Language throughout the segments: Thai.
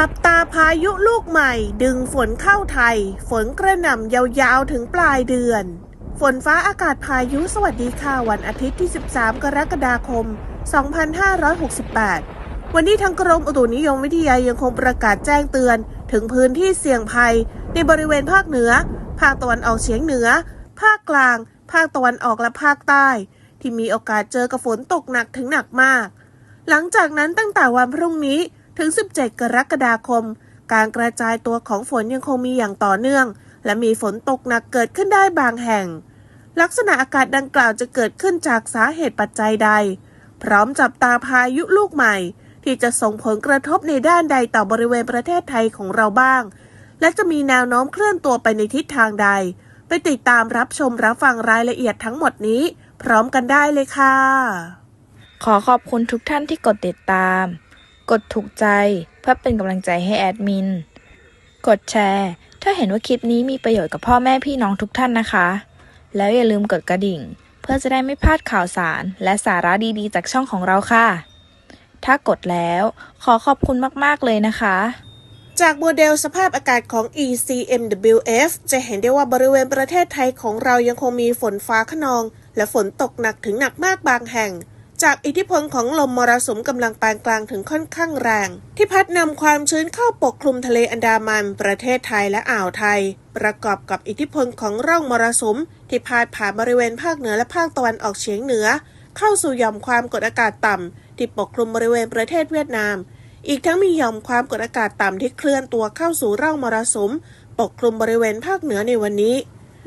จับตาพายุลูกใหม่ ดึงฝนเข้าไทย ฝนกระหน่ำยาวๆถึงปลายเดือน ฝนฟ้าอากาศพายุสวัสดีค่ะวันอาทิตย์ที่ 13 กรกฎาคม 2568 วันนี้ทางกรมอุตุนิยมวิทยายังคงประกาศแจ้งเตือน ถึงพื้นที่เสี่ยงภัย ในบริเวณภาคเหนือ ภาคตะวันออกเฉียงเหนือ ภาคกลาง ภาคตะวันออกและภาคใต้ ที่มีโอกาสเจอกับฝนตกหนักถึงหนักมาก หลังจากนั้นตั้งแต่วันพรุ่งนี้ ถึง 17 กรกฎาคม การกระจายตัวของฝนยังคงมีอย่างต่อเนื่อง และมีฝนตกหนักเกิดขึ้นได้บางแห่ง ลักษณะอากาศดังกล่าวจะเกิดขึ้นจากสาเหตุปัจจัยใด พร้อมจับตาพายุลูกใหม่ ที่จะส่งผลกระทบในด้านใดต่อบริเวณประเทศไทยของเราบ้าง และจะมีแนวโน้มเคลื่อนตัวไปในทิศทางใด ไปติดตามรับชมรับฟังรายละเอียดทั้งหมดนี้ พร้อมกันได้เลยค่ะขอขอบคุณทุกท่านที่กดติดตาม กดถูกใจเพื่อเป็นกำลังใจให้แอดมิน กดแชร์ ถ้าเห็นว่าคลิปนี้มีประโยชน์กับพ่อแม่พี่น้องทุกท่านนะคะ แล้วอย่าลืมกดกระดิ่ง เพื่อจะได้ไม่พลาดข่าวสาร และสาระดีๆ จากช่องของเราค่ะ ถ้ากดแล้วขอขอบคุณมากๆเลยนะคะ จากโมเดลสภาพอากาศของ ECMWF จะเห็นได้ว่าบริเวณประเทศไทยของเรายังคงมีฝนฟ้าขนอง และฝนตกหนักถึงหนักมากบางแห่ง จากอิทธิพลของลมมรสุมกำลังปานกลางถึงค่อนข้างแรง ที่พัดนำความชื้นเข้าปกคลุมทะเลอันดามัน ประเทศไทยและอ่าวไทย ประกอบกับอิทธิพลของร่องมรสุม ที่พาดผ่านบริเวณภาคเหนือและภาคตะวันออกเฉียงเหนือ เข้าสู่หย่อมความกดอากาศต่ำที่ปกคลุมบริเวณประเทศเวียดนาม อีกทั้งมีหย่อมความกดอากาศต่ำที่เคลื่อนตัวเข้าสู่ร่องมรสุม ปกคลุมบริเวณภาคเหนือในวันนี้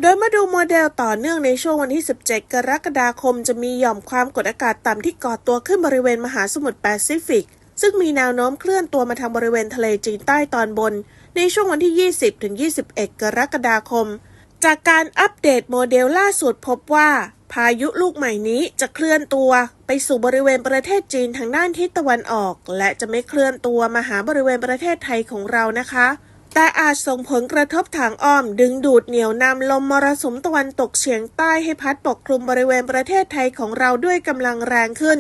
โดยมาดูโมเดลต่อเนื่องในช่วงวันที่ 17 กรกฎาคม จะมีหย่อมความกดอากาศต่ำที่ก่อตัวขึ้นบริเวณมหาสมุทรแปซิฟิก ซึ่งมีแนวโน้มเคลื่อนตัวมาทางบริเวณทะเลจีนใต้ตอนบน ในช่วงวันที่ 20 ถึง 21 กรกฎาคม จากการอัปเดตโมเดลล่าสุดพบว่า พายุลูกใหม่นี้จะเคลื่อนตัว ไปสู่บริเวณประเทศจีนทางด้านทิศตะวันออก และจะไม่เคลื่อนตัวมาหาบริเวณประเทศไทยของเรานะคะ แต่อาจส่งผลกระทบทางอ้อม ดึงดูดเหนี่ยวนำลมมรสุมตะวันตกเฉียงใต้ให้พัดปกคลุมบริเวณประเทศไทยของเราด้วยกำลังแรงขึ้น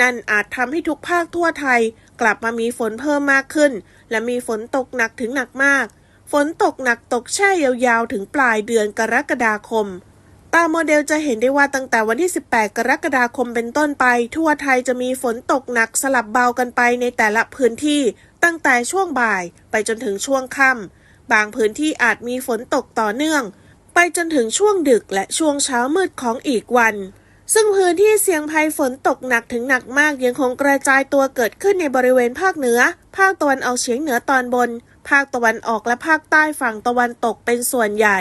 นั่นอาจทำให้ทุกภาคทั่วไทย กลับมามีฝนเพิ่มมากขึ้น และมีฝนตกหนักถึงหนักมาก ฝนตกหนักตกแช่ยาวๆ ถึงปลายเดือนกรกฎาคมตามโมเดลจะเห็นได้ว่าตั้งแต่วันที่ 18 กรกฎาคมเป็นต้นไป ทั่วไทยจะมีฝนตกหนักสลับเบากันไปในแต่ละพื้นที่ ตั้งแต่ช่วงบ่ายไปจนถึงช่วงค่ำบางพื้นที่อาจมีฝนตกต่อเนื่อง ไปจนถึงช่วงดึกและช่วงเช้ามืดของอีกวัน ซึ่งพื้นที่เสี่ยงภัยฝนตกหนักถึงหนักมากยังคงกระจายตัวเกิดขึ้นในบริเวณภาคเหนือ ภาคตะวันออกเฉียงเหนือตอนบน ภาคตะวันออกและภาคใต้ฝั่งตะวันตกเป็นส่วนใหญ่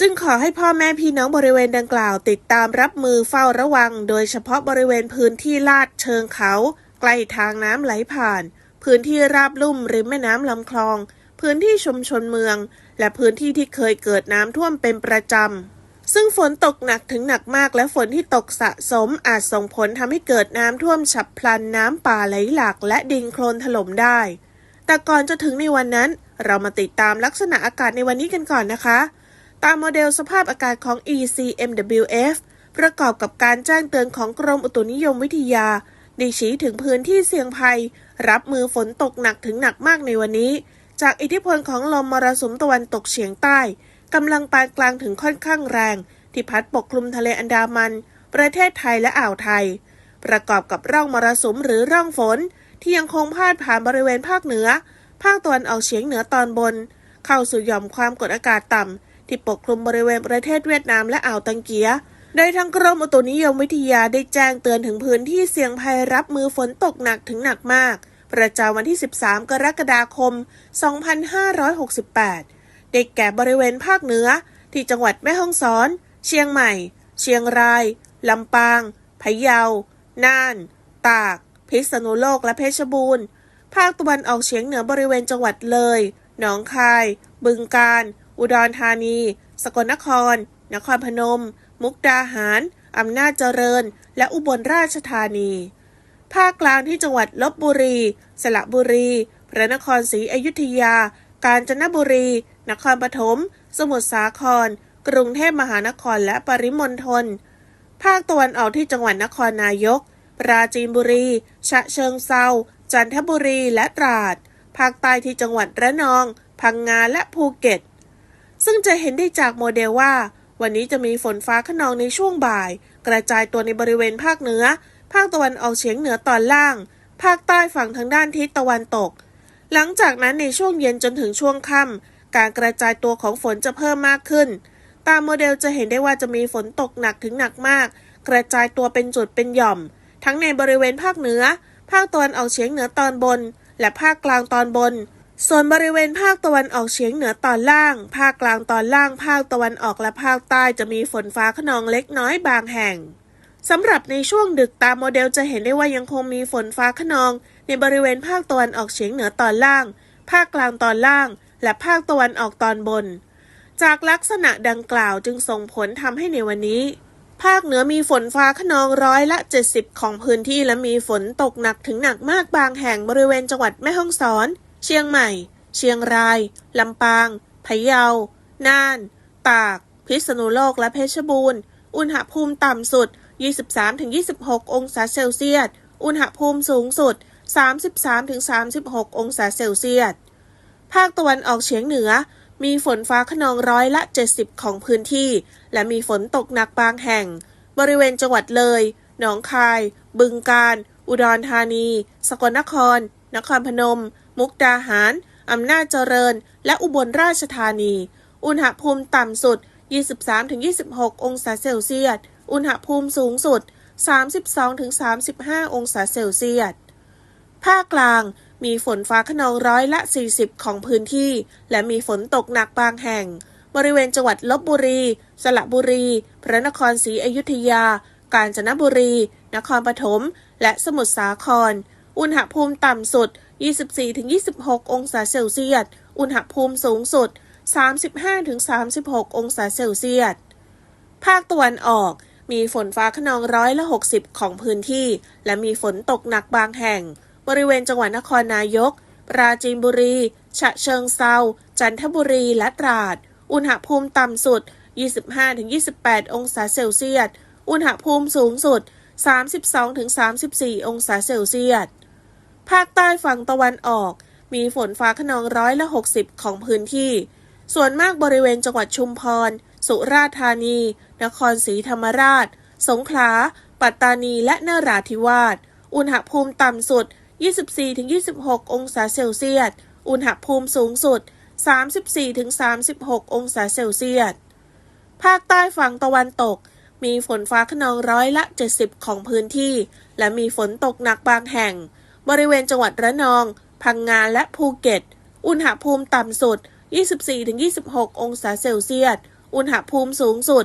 จึงขอให้พ่อแม่พี่น้องบริเวณดังกล่าว ติดตามรับมือเฝ้าระวัง โดยเฉพาะบริเวณพื้นที่ลาดเชิงเขา ใกล้ทางน้ำไหลผ่าน พื้นที่ราบลุ่มริมแม่น้ำลำคลอง พื้นที่ชุมชนเมือง และพื้นที่ที่เคยเกิดน้ำท่วมเป็นประจำ ซึ่งฝนตกหนักถึงหนักมากและฝนที่ตกสะสมอาจส่งผลทำให้เกิดน้ำท่วมฉับพลันน้ำป่าไหลหลากและดินโคลนถล่มได้ แต่ก่อนจะถึงในวันนั้น เรามาติดตามลักษณะอากาศในวันนี้กันก่อนนะคะ ตามโมเดลสภาพอากาศของ ECMWF ประกอบกับการแจ้งเตือนของกรมอุตุนิยมวิทยา ได้ชี้ถึงพื้นที่เสี่ยงภัย รับมือฝนตกหนักถึงหนักมากในวันนี้ จากอิทธิพลของลมมรสุมตะวันตกเฉียงใต้กำลังปานกลางถึงค่อนข้างแรง ที่พัดปกคลุมทะเลอันดามัน ประเทศไทยและอ่าวไทย ประกอบกับร่องมรสุมหรือร่องฝน ที่ยังคงพาดผ่านบริเวณภาคเหนือ ภาคตะวันออกเฉียงเหนือตอนบน เข้าสู่หย่อมความกดอากาศต่ำที่ปกคลุมบริเวณประเทศเวียดนามและอ่าวตังเกีย โดยทางกรมอุตุนิยมวิทยาได้แจ้งเตือนถึงพื้นที่เสี่ยงภัยรับมือฝนตกหนักถึงหนักมาก ประจำวันที่ 13 กรกฎาคม 2568 ได้แก่บริเวณภาคเหนือ ที่จังหวัดแม่ฮ่องสอน เชียงใหม่ เชียงราย ลำปาง พะเยา น่าน ตาก พิษณุโลก และเพชรบูรณ์ ภาคตะวันออกเฉียงเหนือบริเวณจังหวัดเลย หนองคาย บึงกาฬ อุดรธานี สกลนคร นครพนม มุกดาหาร อำนาจเจริญ และอุบลราชธานี ภาคกลางที่จังหวัดลบบุรี สระบุรี พระนครศรีอยุธยา กาญจนบุรี นครปฐม สมุทรสาคร กรุงเทพมหานครและปริมณฑล ภาคตะวันออกที่จังหวัดนครนายก ปราจีนบุรี ฉะเชิงเซา จันทบุรี และตราด ภาคใต้ที่จังหวัดระนอง พังงาและภูเก็ต ซึ่งจะเห็นได้จากโมเดลว่า วันนี้จะมีฝนฟ้าขนองในช่วงบ่าย กระจายตัวในบริเวณภาคเหนือ ภาคตะวันออกเฉียงเหนือตอนล่าง ภาคใต้ฝั่งทางด้านทิศตะวันตก หลังจากนั้นในช่วงเย็นจนถึงช่วงค่ำการกระจายตัวของฝนจะเพิ่มมากขึ้น ตามโมเดลจะเห็นได้ว่าจะมีฝนตกหนักถึงหนักมาก กระจายตัวเป็นจุดเป็นหย่อม ทั้งในบริเวณภาคเหนือ ภาคตะวันออกเฉียงเหนือตอนบน และภาคกลางตอนบน ส่วนบริเวณภาคตะวันออกเฉียงเหนือตอนล่าง ภาคกลางตอนล่าง ภาคตะวันออกและภาคใต้จะมีฝนฟ้าขนองเล็กน้อยบางแห่งสำหรับในช่วงดึกตามโมเดลจะเห็นได้ว่ายังคงมีฝนฟ้าขนอง ในบริเวณภาคตะวันออกเฉียงเหนือตอนล่าง ภาคกลางตอนล่าง และภาคตะวันออกตอนบน จากลักษณะดังกล่าวจึงส่งผลทำให้ในวันนี้ ภาคเหนือมีฝนฟ้าขนองร้อยละ 70 ของพื้นที่และมีฝนตกหนักถึงหนักมากบางแห่งบริเวณจังหวัดแม่ฮ่องสอน เชียงใหม่ เชียงราย ลำปาง พะเยา น่าน ตาก พิษณุโลกและเพชรบูรณ์ อุณหภูมิต่ำสุด 23-26 องศาเซลเซียส อุณหภูมิสูงสุด 33-36 องศาเซลเซียส ภาคตะวันออกเฉียงเหนือ มีฝนฟ้าขนองร้อยละ 70 ของพื้นที่ และมีฝนตกหนักบางแห่ง บริเวณจังหวัดเลย หนองคาย บึงกาฬ อุดรธานี สกลนคร นครพนม มุกดาหาร อำนาจเจริญ และอุบลราชธานี อุณหภูมิต่ำสุด 23-26 องศาเซลเซียส อุณหภูมิสูงสุด 32-35 องศาเซลเซียส ภาคกลางมีฝนฟ้าขนองร้อยละ 40 ของพื้นที่ และมีฝนตกหนักบางแห่ง บริเวณจังหวัดลบบุรี สระบุรี พระนครศรีอยุธยา กาญจนบุรี นครปฐม และสมุทรสาคร อุณหภูมิต่ำสุด 24-26 องศาเซลเซียส อุณหภูมิสูงสุด 35-36 องศาเซลเซียส ภาคตะวันออกมีฝนฟ้าขนองร้อยละ 60 ของพื้นที่ และมีฝนตกหนักบางแห่ง บริเวณจังหวัดนครนายก ปราจีนบุรี ฉะเชิงเซา จันทบุรี และตราด อุณหภูมิต่ำสุด 25-28 องศาเซลเซียส อุณหภูมิสูงสุด 32-34 องศาเซลเซียส ภาคใต้ฝั่งตะวันออก มีฝนฟ้าขนองร้อยละ 60 ของพื้นที่ ส่วนมากบริเวณจังหวัดชุมพร สุราษฎร์ธานี นครศรีธรรมราช สงขลา ปัตตานี และนราธิวาส อุณหภูมิต่ำสุด 24-26 องศาเซลเซียส อุณหภูมิสูงสุด 34-36 องศาเซลเซียส ภาคใต้ฝั่งตะวันตก มีฝนฟ้าขนองร้อยละ 70 ของพื้นที่ และมีฝนตกหนักบางแห่ง บริเวณจังหวัดระนอง พังงาและภูเก็ต อุณหภูมิต่ำสุด 24-26 องศาเซลเซียส อุณหภูมิสูงสุด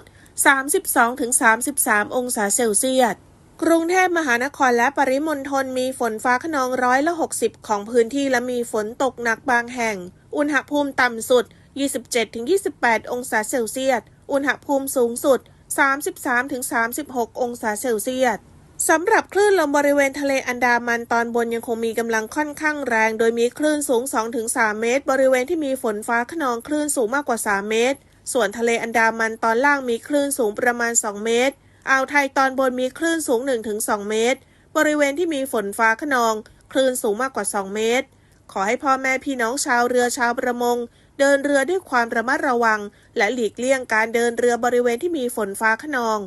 32-33 องศาเซลเซียส กรุงเทพมหานครและปริมณฑลมีฝนฟ้าขนองร้อยละ60 ของพื้นที่และมีฝนตกหนักบางแห่ง อุณหภูมิต่ำสุด 27-28 องศาเซลเซียส อุณหภูมิสูงสุด 33-36 องศาเซลเซียส สำหรับคลื่นลมบริเวณทะเลอันดามันตอนบนยังคงมีกำลังค่อนข้างแรง โดยมีคลื่นสูง 2-3 เมตร บริเวณที่มีฝนฟ้าขนองคลื่นสูงมากกว่า 3 เมตร ส่วนทะเลอันดามันตอนล่างมีคลื่นสูงประมาณ 2 เมตร อ่าวไทยตอนบนมีคลื่นสูง 1-2 เมตร บริเวณที่มีฝนฟ้าขนอง คลื่นสูงมากกว่า 2 เมตร ขอให้พ่อแม่พี่น้องชาวเรือชาวประมง เดินเรือด้วยความระมัดระวัง และหลีกเลี่ยงการเดินเรือบริเวณที่มีฝนฟ้าขนอง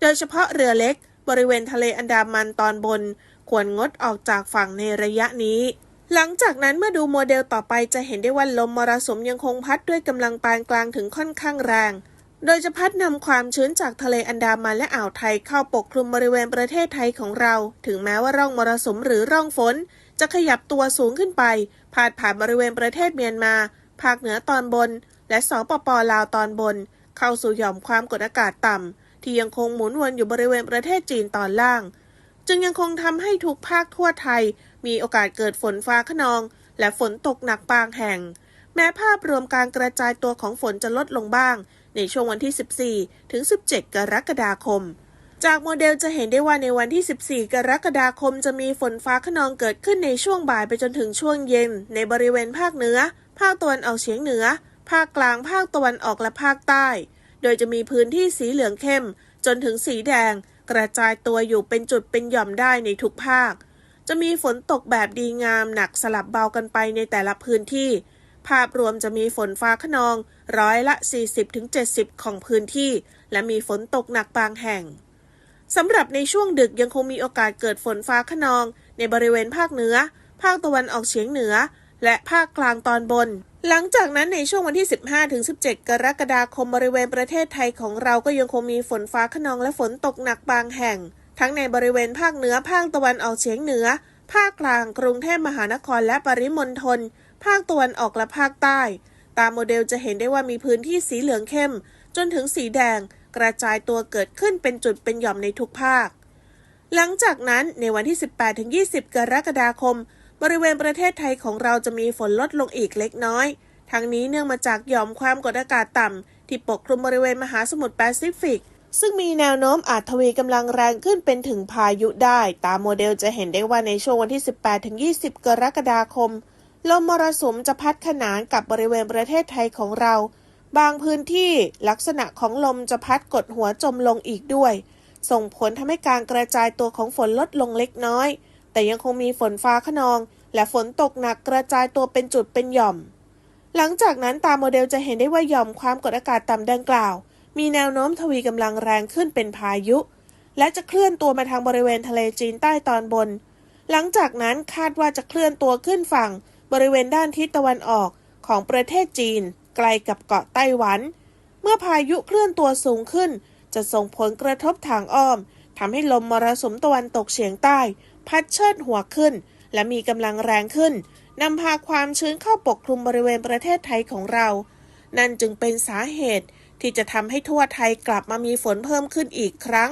โดยเฉพาะเรือเล็ก บริเวณทะเลอันดามันตอนบน ควรงดออกจากฝั่งในระยะนี้ หลังจากนั้นเมื่อดูโมเดลต่อไปจะเห็นได้ว่าลมมรสุมยังคงพัดด้วยกำลังปานกลางถึงค่อนข้างแรง โดยจะพัดนำความชื้นจากทะเลอันดามันและอ่าวไทยเข้าปกคลุมบริเวณประเทศไทยของเรา ถึงแม้ว่าร่องมรสุมหรือร่องฝน จะขยับตัวสูงขึ้นไปพาดผ่านบริเวณประเทศเมียนมา ภาคเหนือตอนบน และสปปลาวตอนบน เข้าสู่หย่อมความกดอากาศต่ำ ที่ยังคงหมุนวนอยู่บริเวณประเทศจีนตอนล่าง จึงยังคงทำให้ทุกภาคทั่วไทย มีโอกาสเกิดฝนฟ้าขนอง และฝนตกหนักบางแห่ง แม้ภาพรวมการกระจายตัวของฝนจะลดลงบ้าง ในช่วงวันที่ 14 ถึง 17 กรกฎาคม จากโมเดลจะเห็นได้ว่าในวันที่ 14 กรกฎาคมจะมีฝนฟ้าขนองเกิดขึ้นในช่วงบ่ายไปจนถึงช่วงเย็น ในบริเวณภาคเหนือ ภาคตะวันออกเฉียงเหนือ ภาคกลาง ภาคตะวันออกและภาคใต้ โดยจะมีพื้นที่สีเหลืองเข้ม จนถึงสีแดง กระจายตัวอยู่เป็นจุดเป็นหย่อมได้ในทุกภาค จะมีฝนตกแบบดีงามหนักสลับเบากันไปในแต่ละพื้นที่ ภาพรวมจะมีฝนฟ้าขนองร้อยละ 40-70 ของพื้นที่ และมีฝนตกหนักบางแห่งสำหรับในช่วงดึกยังคงมีโอกาสเกิดฝนฟ้าขนอง ในบริเวณภาคเหนือ ภาคตะวันออกเฉียงเหนือ และภาคกลางตอนบน หลังจากนั้นในช่วงวันที่ 15-17 กรกฎาคมบริเวณประเทศไทยของเราก็ยังคงมีฝนฟ้าขนองและฝนตกหนักบางแห่ง ทั้งในบริเวณภาคเหนือ ภาคตะวันออกเฉียงเหนือ ภาคกลาง กรุงเทพมหานครและปริมณฑล ภาคตะวันออกและภาคใต้ ตามโมเดลจะเห็นได้ว่ามีพื้นที่สีเหลืองเข้ม จนถึงสีแดง กระจายตัวเกิดขึ้นเป็นจุดเป็นหย่อมในทุกภาค หลังจากนั้นในวันที่ 18-20 กรกฎาคม บริเวณประเทศไทยของเราจะมีฝนลดลงอีกเล็กน้อย ทั้งนี้เนื่องมาจากหย่อมความกดอากาศต่ำ ที่ปกคลุมบริเวณมหาสมุทรแปซิฟิก ซึ่งมีแนวโน้มอาจทวีกำลังแรงขึ้นเป็นถึงพายุได้ ตามโมเดลจะเห็นได้ว่าในช่วงวันที่ 18-20 กรกฎาคม ลมมรสุมจะพัดขนานกับบริเวณประเทศไทยของเรา บางพื้นที่ลักษณะของลมจะพัดกดหัวจมลงอีกด้วย ส่งผลทำให้การกระจายตัวของฝนลดลงเล็กน้อย แต่ยังคงมีฝนฟ้าขนอง และฝนตกหนักกระจายตัวเป็นจุดเป็นหย่อม หลังจากนั้นตามโมเดลจะเห็นได้ว่าหย่อมความกดอากาศต่ำดังกล่าว มีแนวโน้มทวีกำลังแรงขึ้นเป็นพายุ และจะเคลื่อนตัวมาทางบริเวณทะเลจีนใต้ตอนบน หลังจากนั้นคาดว่าจะเคลื่อนตัวขึ้นฝั่ง บริเวณด้านทิศตะวันออกของประเทศจีน ไกลกับเกาะไต้หวัน เมื่อพายุเคลื่อนตัวสูงขึ้น จะส่งผลกระทบทางอ้อมทำให้ลมมรสุมตะวันตกเฉียงใต้ พัดเชิดหัวขึ้น และมีกำลังแรงขึ้นนำพาความชื้นเข้าปกคลุมบริเวณประเทศไทยของเรา นั่นจึงเป็นสาเหตุที่จะทำให้ทั่วไทยกลับมามีฝนเพิ่มขึ้นอีกครั้ง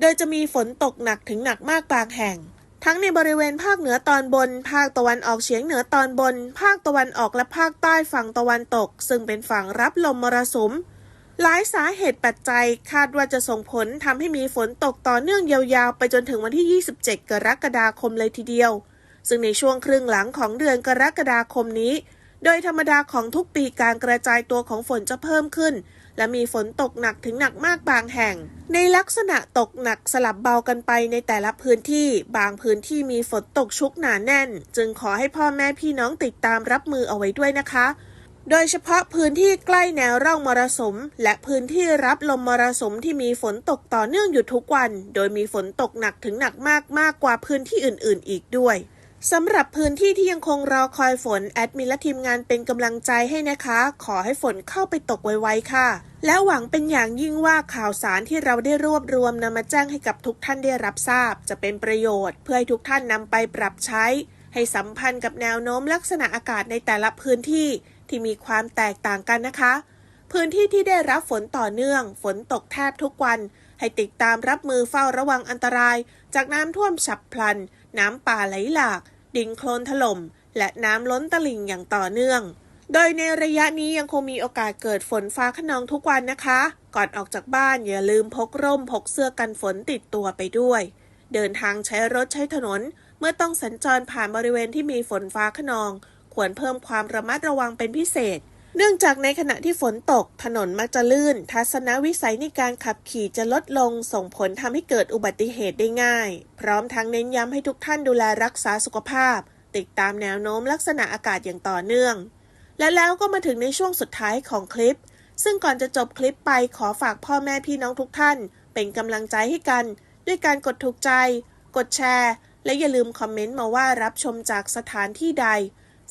โดยจะมีฝนตกหนักถึงหนักมากบางแห่ง ทั้งในบริเวณภาคเหนือตอนบน ภาคตะวันออกเฉียงเหนือตอนบน ภาคตะวันออกและภาคใต้ฝั่งตะวันตก ซึ่งเป็นฝั่งรับลมมรสุม หลายสาเหตุปัจจัยคาดว่าจะส่งผลทำให้มีฝนตกต่อเนื่องยาวๆ ไปจนถึงวันที่ 27 กรกฎาคมเลยทีเดียว ซึ่งในช่วงครึ่งหลังของเดือนกรกฎาคมนี้ โดยธรรมดาของทุกปีการกระจายตัวของฝนจะเพิ่มขึ้น และมีฝนตกหนักถึงหนักมากบางแห่ง ในลักษณะตกหนักสลับเบากันไปในแต่ละพื้นที่ บางพื้นที่มีฝนตกชุกหนาแน่น จึงขอให้พ่อแม่พี่น้องติดตามรับมือเอาไว้ด้วยนะคะ โดยเฉพาะพื้นที่ใกล้แนวร่องมรสุม และพื้นที่รับลมมรสุมที่มีฝนตกต่อเนื่องอยู่ทุกวัน โดยมีฝนตกหนักถึงหนักมากมากกว่าพื้นที่อื่น ๆ อีกด้วยสำหรับพื้นที่ที่ยังคงรอคอยฝน แอดมินและทีมงานเป็นกำลังใจให้นะคะ ขอให้ฝนเข้าไปตกไวๆค่ะ และหวังเป็นอย่างยิ่งว่าข่าวสารที่เราได้รวบรวมนำมาแจ้งให้กับทุกท่านได้รับทราบ จะเป็นประโยชน์ เพื่อให้ทุกท่านนำไปปรับใช้ ให้สัมพันธ์กับแนวโน้มลักษณะอากาศในแต่ละพื้นที่ ที่มีความแตกต่างกันนะคะ พื้นที่ที่ได้รับฝนต่อเนื่อง ฝนตกแทบทุกวัน ให้ติดตามรับมือเฝ้าระวังอันตราย จากน้ำท่วมฉับพลัน น้ำป่าไหลหลาก ดินโคลนถล่ม และน้ำล้นตลิ่งอย่างต่อเนื่อง โดยในระยะนี้ยังคงมีโอกาสเกิดฝนฟ้าขนองทุกวันนะคะ ก่อนออกจากบ้านอย่าลืมพกร่มพกเสื้อกันฝนติดตัวไปด้วย เดินทางใช้รถใช้ถนนเมื่อต้องสัญจรผ่านบริเวณที่มีฝนฟ้าขนอง ควรเพิ่มความระมัดระวังเป็นพิเศษ เนื่องจากในขณะที่ฝนตก ถนนมักจะลื่น ทัศนวิสัยในการขับขี่จะลดลง ส่งผลทำให้เกิดอุบัติเหตุได้ง่าย พร้อมทั้งเน้นย้ำให้ทุกท่านดูแลรักษาสุขภาพ ติดตามแนวโน้มลักษณะอากาศอย่างต่อเนื่อง และแล้วก็มาถึงในช่วงสุดท้ายของคลิป ซึ่งก่อนจะจบคลิปไปขอฝากพ่อแม่พี่น้องทุกท่าน เป็นกำลังใจให้กัน ด้วยการกดถูกใจ กดแชร์และอย่าลืมคอมเมนต์มาว่ารับชมจากสถานที่ใด